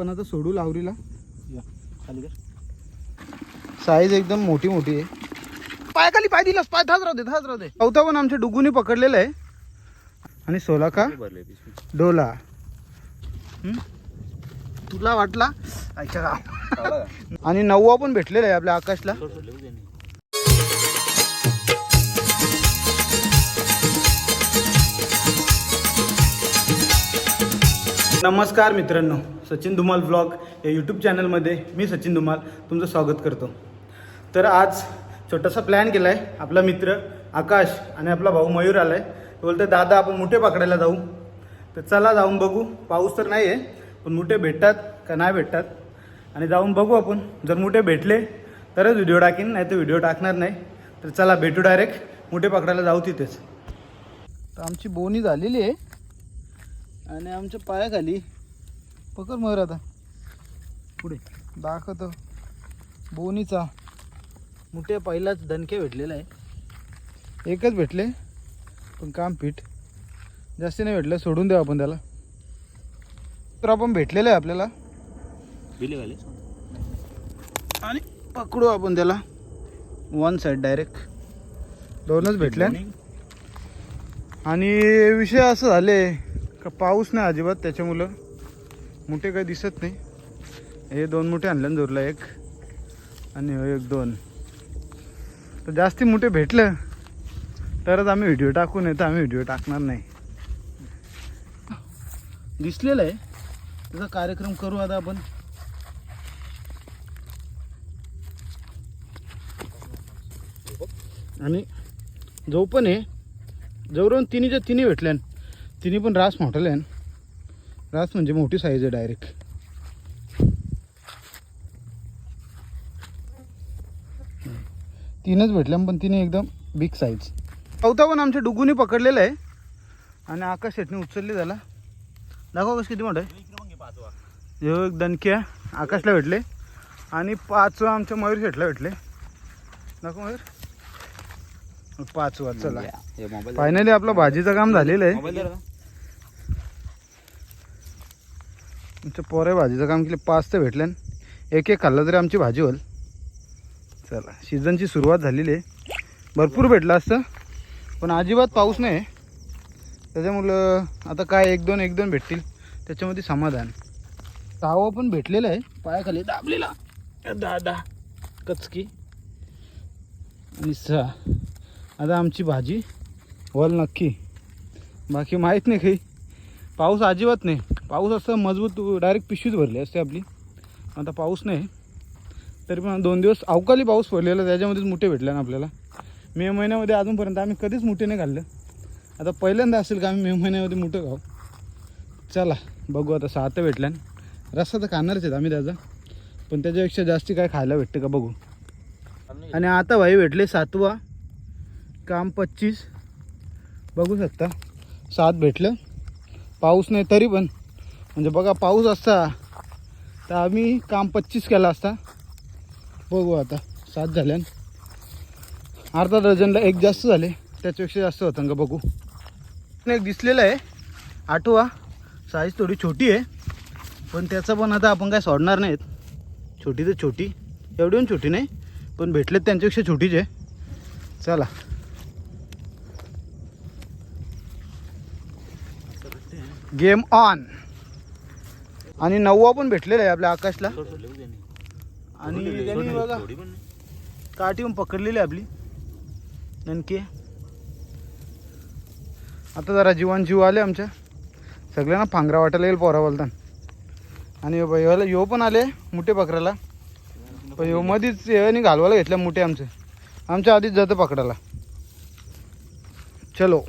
पण आता सोडू लावरीला. या, खाली कर. साईज एकदम मोठी मोठी आहे. पाय खाली पाय दिलास पाय धाच राहू दे धाच राहू दे. चौथा पण आमच्या डुगूनी पकडलेला आहे. आणि सोला का? डोला? तुला वाटला? आणि नववा पण भेटलेला आहे आपल्या आकाशला. नमस्कार मित्रांनो. सचिन धुमाल ब्लॉग या यूट्यूब चॅनलमध्ये मी सचिन धुमाल तुमचं स्वागत करतो. तर आज छोटासा प्लॅन केला आहे आपला मित्र आकाश आणि आपला भाऊ मयूर आला आहे बोलतो दादा आपण मुठे पकडायला जाऊ. तर चला जाऊन बघू. पाऊस तर नाही आहे पण मुठे भेटतात का नाही भेटतात? आणि जाऊन बघू आपण. जर मुठे भेटले तरच व्हिडिओ टाकीन नाही तर व्हिडिओ टाकणार नाही. तर चला भेटू डायरेक्ट मुठे पकडायला जाऊ तिथेच. तर आमची बोनी झालेली आहे. आणि आमच्या पायाखाली पकड मयूर आता. पुढे. दाखवतो. बोनीचा. मोठे पहिलाच दणके भेटलेला आहे. एकच भेटले. पण काम पीठ जास्ती नाही भेटलं. सोडून देऊ आपण त्याला. तर आपण भेटलेलं आहे आपल्याला. आणि पकडू आपण त्याला. वन साईड डायरेक्ट दोनच भेटल्या. आणि विषय असं झाले का पाऊस नाही अजिबात त्याच्यामुळं. मोठे काही दिसत नाही. हे दोन मोठे आणलं जोरला एक आणि हो एक दोन. तर जास्ती मोठे भेटलं तरच आम्ही व्हिडिओ टाकू नाही तर आम्ही व्हिडिओ टाकणार नाही. दिसलेलं आहे. त्याचा कार्यक्रम करू आता आपण. आणि जो पण आहे जवळून तिन्हीच्या तिन्ही भेटल्यान तिन्ही पण रास म्हटल्यान रास म्हणजे मोठी साईज आहे डायरेक्ट तीनच भेटल्या पण तिने एकदम बिग साईज चौथा पण आमच्या डुगूनी पकडलेला आहे. आणि आकाश शेटने उचलली झाला दाखवा कसं किती मोठं आहे. ह्यो एक दणक्या आकाशला भेटले. आणि पाचवा आमच्या मयूर शेटला भेटले. दाखव मयूर. पाचवा चला. हे फायनली आपलं भाजीचं काम झालेलं आहे मोबाईल जरा. आमच्या पोरे भाजीचं काम केलं पाच तर भेटल्यान. एक एक खाल्लं तरी आमची भाजी होईल. चला सीझनची सुरुवात झालेली आहे. भरपूर भेटलं असतं पण अजिबात पाऊस नाही त्याच्यामुळं आता काय एक दोन एक दोन भेटतील. त्याच्यामध्ये समाधान. सहावं पण भेटलेलं आहे. पायाखाली दाबलेला. दादा कचकी. आणि सहा आता आमची भाजी वल नक्की. बाकी माहीत नाही काही. पाऊस अजिबात नाही. पाऊस असं मजबूत डायरेक्ट पिशवीच भरली असते आपली. आता पाऊस नाही. तरी पण दोन दिवस अवकाळी पाऊस पडलेला त्याच्यामध्येच मुठे भेटले ना आपल्याला. मे महिन्यामध्ये अजूनपर्यंत आम्ही कधीच मुठे नाही घाललं आता पहिल्यांदा असेल का आम्ही मे महिन्यामध्ये मुठं खाऊ? चला बघू आता सात भेटल्यान. रस्ता तर खाणारच आहेत आम्ही त्याचा. पण त्याच्यापेक्षा जास्ती काय खायला भेटतं का बघू. आणि आता भाई भेटले सातवा. काम पच्चीस. बघू शकता. सात भेटलं. पाऊस नाही तरी पण. म्हणजे बघा पाऊस असता तर आम्ही काम पच्चीस केला असता. बघू आता सात झाल्यान. अर्धा डझनला एक जास्त झाले त्याच्यापेक्षा जास्त होतं का बघू. एक दिसलेलं आहे आठवा. साईज थोडी छोटी आहे पण त्याचं पण आता आपण काय सोडणार नाहीत. छोटी तर छोटी एवढी पण छोटी नाही पण भेटलेत त्यांच्यापेक्षा छोटीच. आहे चला. गेम ऑन आणि नववा पण भेटलेला आहे आपल्या आकाशला. आणि त्यांनी बघा काठी पण पकडलेली आहे आपली. नेमकी आता जरा जीवन जीव आले आमच्या. सगळ्यांना फांगरा वाटायला येईल पोरा बोलताना. आणि यो पण आले मुठे पकडायला. पण यो मध्येच याने घालवायला घेतल्या मुठे आमचे. आमच्या आधीच जातं पकडायला. चलो.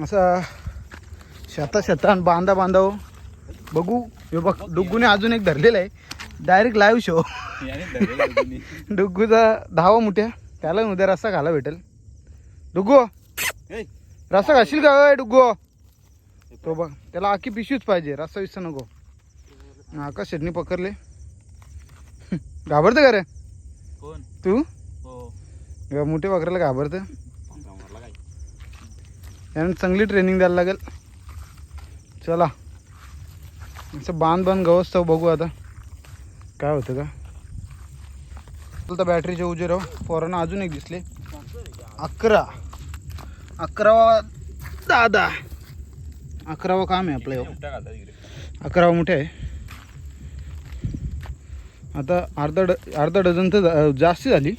असा शेता शेता बांधा बांधाव. बघू. हे बघ डुग्गूने अजून एक धरलेला आहे. Direct live show. डुग्गूचा धावा मुठ्या. त्याला उद्या रस्सा खायला भेटेल. डुग्गू. रस्सा खाशील का? डुग्गू. तो बघ त्याला आखी पिशवीच पाहिजे. रस्सा विस्सा नको. आकाश शेटणी पकडले? घाबरतं का रे? तू? हो. या मोठे पकडायला घाबरतं? यानं चांगली ट्रेनिंग द्यायला लागेल. चला. असं बांध बांध गवसतं बघू आता. काय होतं का? तर बॅटरीचे उजे राहू हो. पोरांना अजून एक दिसले. अकरा. अकरावा दादा. अकरावा काम आहे आपलं हो. अकरावा मोठे आहे. आता अर्धा ड अर्धा डझन तर जा- जास्ती झाली.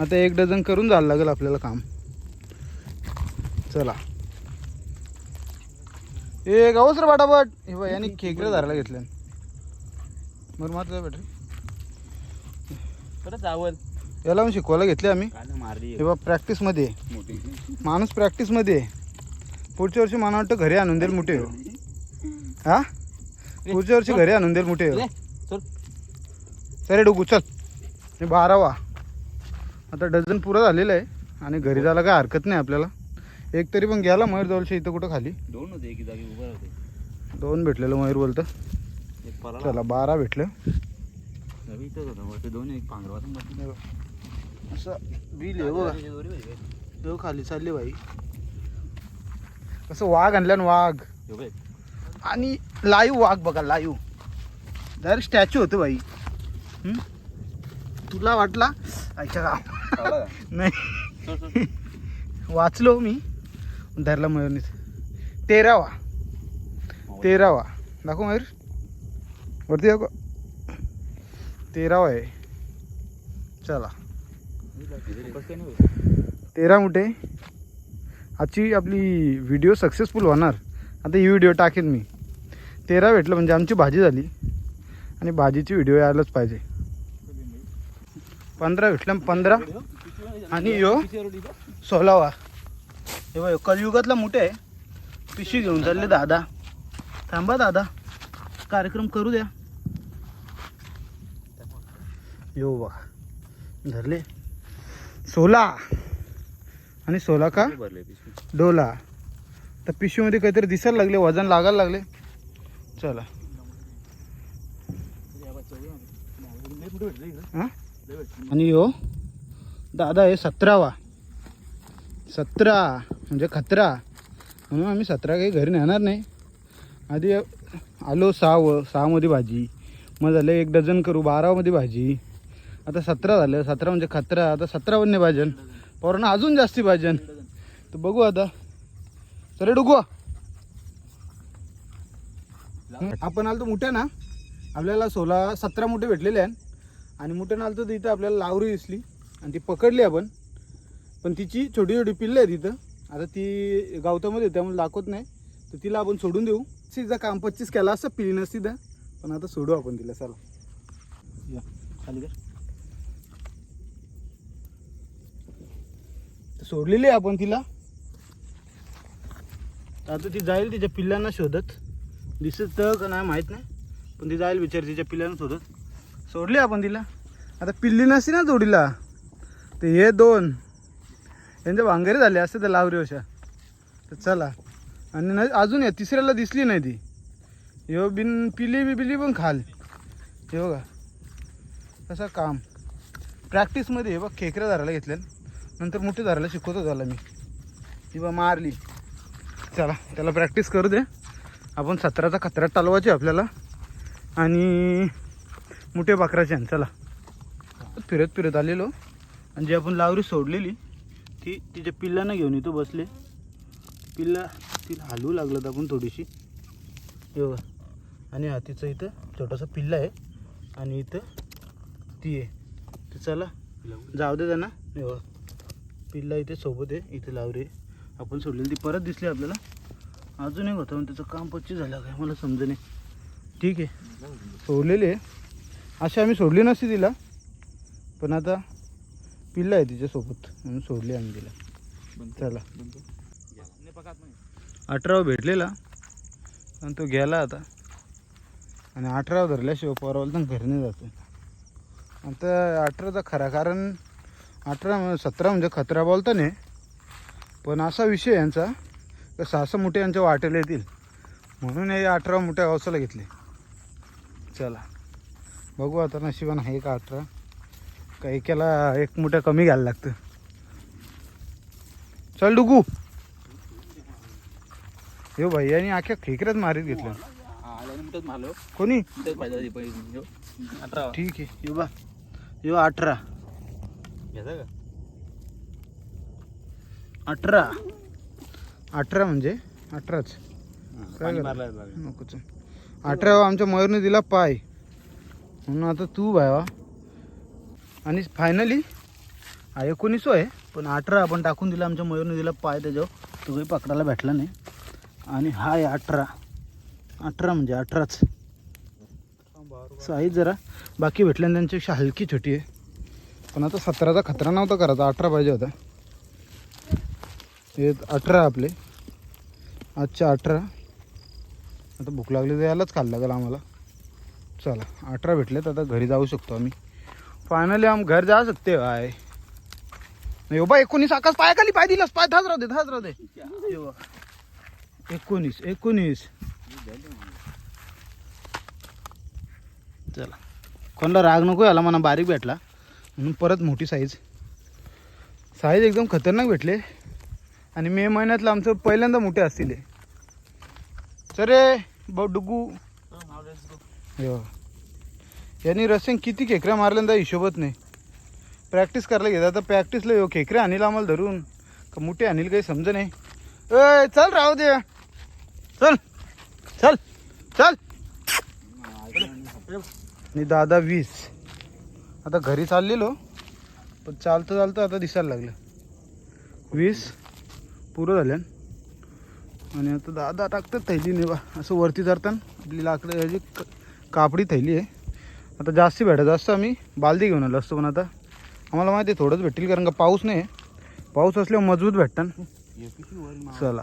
आता एक डझन करून जायला लागेल आपल्याला काम. चला. ए गावस रे बाटाबट हे बघ यांनी खेकडे धरायला घेतले बरं मात्र बॅटरी परत याला लावून शिकवायला घेतले आम्ही. मारली. हे बघ प्रॅक्टिसमध्ये आहे. मोठी. माणूस प्रॅक्टिसमध्ये आहे. पुढच्या वर्षी मला वाटतं घरी आणून देईल मोठे. हा? पुढच्या वर्षी घरी आणून देईल मोठे. चल. सरे डुगू चल हे बारावा. आता डझन पुरा झालेलं आहे. आणि घरी जायला काय हरकत नाही आपल्याला. एक तरी पण गेला मयूर जवळच्या इथं कुठं खाली? दोन होते एकी जागी उभं होते दोन भेटलेलं मयूर बोलतं. एक चला बारा भेटलं. रवी इथंच होता वरती दोन एक पांघरवातून बसले. असं बिल आहे बघा? देव खाली चालले बाई. कसं वाघ आणल्यान वाघ. ह्यो बघ. आणि लाईव्ह वाघ बघा लाईव्ह डायरेक्ट स्टॅच्यू होतं बाई. हं? तुला वाटला? चावला का? नाही. वाचलो मी. धरला मयूरनीच तेरावा. तेरावा. दाखव मयूर. वरती दाखव. तेरावा आहे. चला? तेरा मुठे. आजची आपली व्हिडिओ सक्सेसफुल होणार. आता ही व्हिडिओ टाकेन मी. तेरा भेटलं म्हणजे आमची भाजी झाली. आणि भाजीची व्हिडिओ यायलाच पाहिजे. पंधरा भेटलं. पंधरा. आणि यो. सोळावा हे बघ कलयुगातला मोठे आहे. पिशवी घेऊन चालले दादा. थांबा दादा. कार्यक्रम करू द्या. यो बघा धरले. सोला. आणि सोला का? डोला. तर पिशवीमध्ये काहीतरी दिसायला लागले वजन लागायला लागले. चला. हा? आणि यो दादा आहे सतरावा. सतरा. म्हणजे खतरा. म्हणून आम्ही सतरा काही घरी नेणार नाही. आधी आलो सहा व सहामध्ये भाजी. मग झालं एक डझन करू बारामध्ये भाजी. आता सतरा झालं. सतरा म्हणजे खतरा. आता सतरावन्ने भाजन. पोरांना अजून जास्ती भाजन. तर बघू आता. सरे डुगवा आपण आलो मोठ्या ना आपल्याला सोळा सतरा मोठे भेटलेले आहे आणि मोठ्या आलं तर तिथं आपल्याला लावरी दिसली. आणि ती पकडली आपण. पण तिची छोटी छोटी पिल्लं आहे तिथं आता ती गावतामध्ये त्यामुळे दाखवत नाही. तर तिला आपण सोडून देऊ. तिचा काम पच्चीस केला असं पिली नसती तर. पण आता सोडू आपण तिला चला. या खाली कर. सोडलेली आहे आपण तिला. आता ती जाईल तिच्या पिल्लांना शोधत. दिसत का नाही माहीत नाही. पण ती जाईल विचार तिच्या पिल्लांना शोधत. सोडली आपण तिला. आता पिल्ली नसती ना जोडीला. ते हे दोन. त्यांच्या भांगरे झाले असते तर लावरी अशा. तर चला. आणि नाही अजून या तिसऱ्याला दिसली नाही ती. यो बिन पिली बी पिली पण खाल. हे बघा. तसं काम. प्रॅक्टिसमध्ये हे बघ खेकऱ्या धरायला घेतल्या नंतर मोठे धरायला शिकवतो झाला मी. ती बा मारली. चला त्याला प्रॅक्टिस करू दे. आपण सतराचा खतरा टालवायचे आपल्याला. आणि मोठे बाकराचे आणि चला. फिरत फिरत आलेलो. आणि जी आपण लावरी सोडलेली ती तिच्या पिल्लांना घेऊन येतो बसले. पिल्ला तिला हलवू लागलं आपण थोडीशी. हे बघा. आणि हा तिचं इथं छोटासा पिल्ला आहे. आणि इथं ती आहे. तर चला जाऊ दे त्यांना. हे बघा. पिल्ला इथे सोबत आहे. इथे लावरी आहे. आपण सोडलेली ती परत दिसली आपल्याला. अजून एक होतं पण त्याचं काम पच्ची झालं काय मला समज नाही ठीक आहे. सोडलेली आहे. अशी आम्ही सोडली नसती तिला. पण आता पिल्ला आहे तिच्यासोबत म्हणून सोडली आम्ही तिला. चला. अठरावा भेटलेला पण तो गेला आता. आणि अठरावा धरल्याशिवाय पोरावाला तर घरी नाही जातो. आता अठराचा खरा कारण अठरा सतरा म्हणजे खतरा बोलता नाही. पण असा विषय यांचा का सहा सहा मोठे यांच्या वाटेला येतील. म्हणून हे अठरा मोठ्या गावसाला घेतले. चला. बघू आता नशिबान आहे का अठरा. का एकाला एक मोठ्या कमी घ्यायला लागतं. चल डुगू. ह्यो भैयानी अख्ख्या खेकऱ्याच मारीत घेतलं. कोणी? ठीक आहे यो बा. यो अठरा. अठरा. अठरा म्हणजे अठराच. हा. नकोच अठरा आमच्या मयूरने दिला पाय. म्हणून आता तू भावा आणि फायनली हा एकोणीस आहे पण अठरा आपण टाकून दिला आमच्या मयूरने दिला पाय त्याच्यावर. तो काही पकडायला भेटला नाही. आणि हा आहे अठरा. अठरा म्हणजे अठराच. साईज जरा बाकी भेटल्या त्यांच्यापेक्षा हलकी छोटी आहे. पण आता सतराचा खतरा नव्हता करायचा. अठरा पाहिजे होता. हे अठरा आपले. आजच्या अठरा. आता भूक लागली तर यालाच खाल्लं लागेल आम्हाला. चला अठरा भेटलेत. आता घरी जाऊ शकतो आम्ही. फायनली आम घर जा सकते आहे नाही बा एकोणीस आकाश पायाखाली पाय दिलास पाय धाच राहू दे धाच राहू दे हे बघ. एकोणीस एकोणीस। चला। कोणाला राग नको याला म्हणा बारीक भेटला. म्हणून परत मोठी साईज साईज एकदम खतरनाक भेटले. आणि मे महिन्यातलं आमचं पहिल्यांदा मोठे असतील हे. चरे ब डुगू हो, नाव let's go. हो यांनी रसिंग किती खेकऱ्या मारल्यांदा हिशोबत नाही. प्रॅक्टिस करायला घेतात आता प्रॅक्टिसला येऊ खेकऱ्या आणील आम्हाला धरून. का मोठे आणील काही समज नाही. ए चल राहू दे. चल चल चल. आणि दादा वीस. आता घरी चाललेलो पण चालतं चालतं आता दिसायला लागलं. वीस पुरं झाल्यान. आणि आता दादा टाकतात नाही बा असं वरती चढताना आपली लाकडं ह्याची कापडी थैली आहे आता जास्ती भेटायचं असतं आम्ही. बालदी घेऊन आलो असतो पण आता. आम्हाला माहिती आहे थोडंच भेटेल कारण का पाऊस नाही पाऊस असल्यावर मजबूत भेटतात. चला.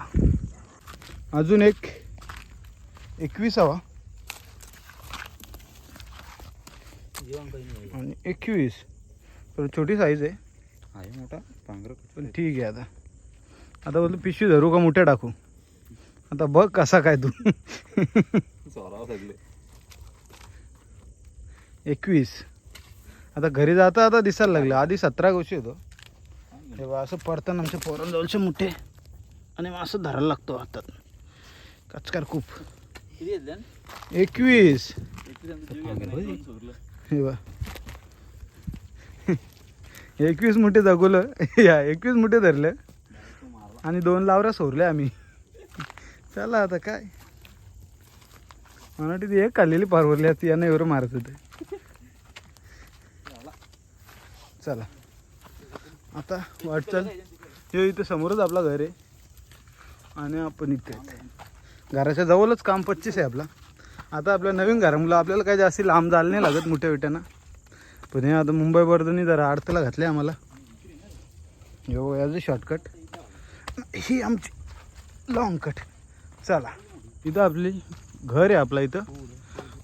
अजून एक एकवीसावा. आणि एकवीस. तर छोटी साईज आहे. आहे मोठा पांघर पण ठीक आहे आता. आता बोलतो पिशवी धरू का मोठ्या टाकू? आता बघ कसा काय तू. सगळे एकवीस. आता घरी जाता आता दिसायला लागलं. आधी सतरा गोष्टी होतो. तेव्हा असं पडताना आमच्या पोरांजवळचे मोठे आणि मग असं धरायला लागतो हातात. कचकार खूप. एकवीस. हे बा एकवीस मुठे दाखवलं या एकवीस मुठे धरलं. आणि दोन लावऱ्या सोरले आम्ही. चला आता काय? मला वाटतं ती एक खाल्लेली पारवरली असती यानं एवढं मारत होते. चला. आता वाटचाल. हे इथं समोरच आपला घर आहे. आणि आपण इथे. घराच्या जवळच काम पच्चीस आहे आपला. आता आपल्या नवीन घरामुळं आपल्याला काही जास्त लांब जायला नाही लागत मोठ्या विट्यानं. पण हे आता मुंबई वर्धनी जरा अडथळा घातले आम्हाला. यो याचं शॉर्टकट ही आमची लॉंग कट चला. इथं आपली घर आहे आपला इथं.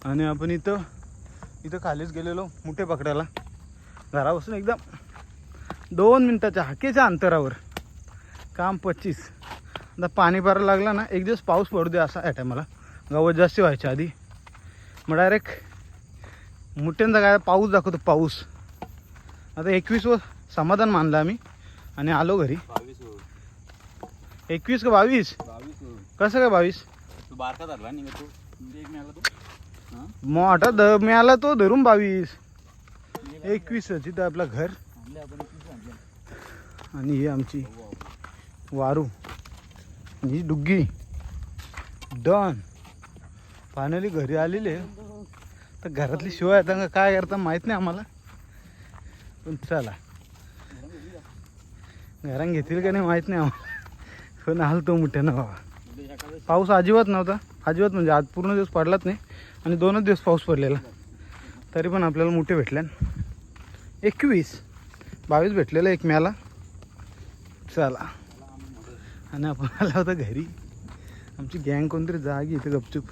आणि आपण इथं इथं खालीच गेलेलो मुठे पकडायला. घरापासून एकदम दोन मिनटाच्या हाकेच्या अंतरावर. काम पच्चीस. आता पाणी भरायला लागला ना एक दिवस पाऊस पडू दे असा या टायमाला गवत जास्त व्हायच्या आधी. मग डायरेक्ट मुठ्यांचा काय पाऊस दाखवतो पाऊस. आता एकवीस व समाधान मानलं आम्ही. आणि आलो घरी. एकवीस का बावीस. कसं काय बावीस? तू बारका धरला नाही का तू? म्हणजे एक मिळाला तू? मोठा ध मिळाला तो धरून बावीस. एकवीस तिथं आपलं घर. आणि ही आमची वारू. ही डुग्गी. डन. फायनली घरी आलेले तर घरातली शिवाय आता का काय करता माहीत नाही आम्हाला. पण चला. घरांना घेतील का नाही माहीत नाही आम्हाला. पण आलो तो मोठ्यानं बाबा पाऊस अजिबात नव्हता. अजिबात म्हणजे आज पूर्ण दिवस पडलाच नाही. आणि दोनच दिवस पाऊस पडलेला. तरी पण आपल्याला मोठे भेटल्यान. एकवीस. बावीस भेटलेलं एक म्याला चला. आणि आपण आला होता घरी. आमची गँग कोणतरी जागी इथे गपचूप.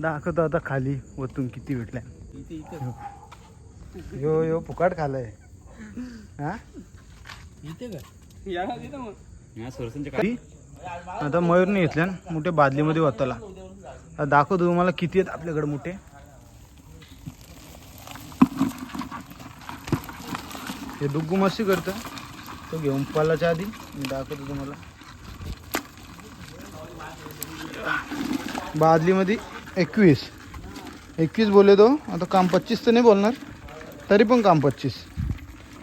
दाखवतो आता खाली वतून किती भेटल्या. इथे इथे. यो. यो फुकाट खालाय. हा? आता मयूरने घेतल्या मोठ्या बादलीमध्ये वताला. दाखवतो तुम्हाला किती आहेत आपल्याकडे मोठे. हे डुग्गू मस्ती करतं. तो घेऊन पालाच्या आधी. मी दाखवतो तुम्हाला. बादलीमध्ये एकवीस. एकवीस बोले तो. आता काम पच्चीस तर नाही बोलणार. तरी पण काम पच्चीस.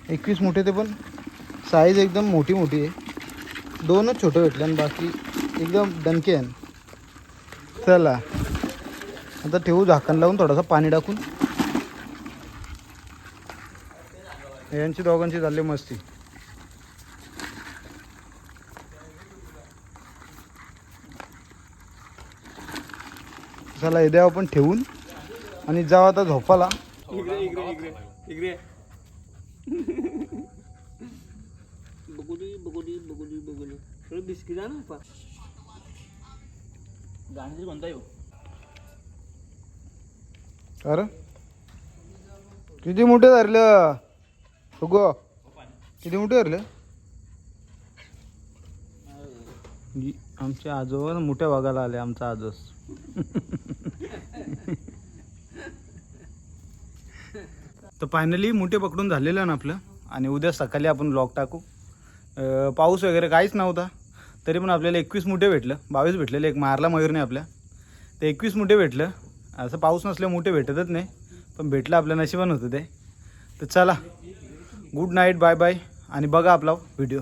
एकवीस मोठे ते पण. साईज एकदम मोठी मोठी आहे. दोनच छोटे भेटले आणि बाकी एकदम दणके आहे चला. आता ठेवू झाकण लावून थोडासा पाणी टाकून. यांची दोघांची चालली मस्ती. चला हे द्या आपण ठेवून आणि जाऊ आता झोपाला. थोडं बिस्किट आहे ना पा गाणी कोणता येऊ. अरे किती मोठे धरलं. गो किती मोठे धरलं गी- आमचे आजोबा मोठ्या भागाला आले आमचा आजोस. तर फायनली मोठे पकडून झालेलं ना आपलं. आणि उद्या सकाळी आपण लॉक टाकू. पाऊस वगैरे काहीच नव्हता. तरी पण आपल्याला एकवीस मुठे भेटलं. बावीस भेटलेले एक मारला मयूरने आपल्या. ते एकवीस मुठे भेटलं. असं पाऊस नसल्या मोठे भेटतच नाही. पण भेटलं आपल्या नशिबान होतं ते. तर चला. Good night bye bye. आणि बघा आपला व्हिडिओ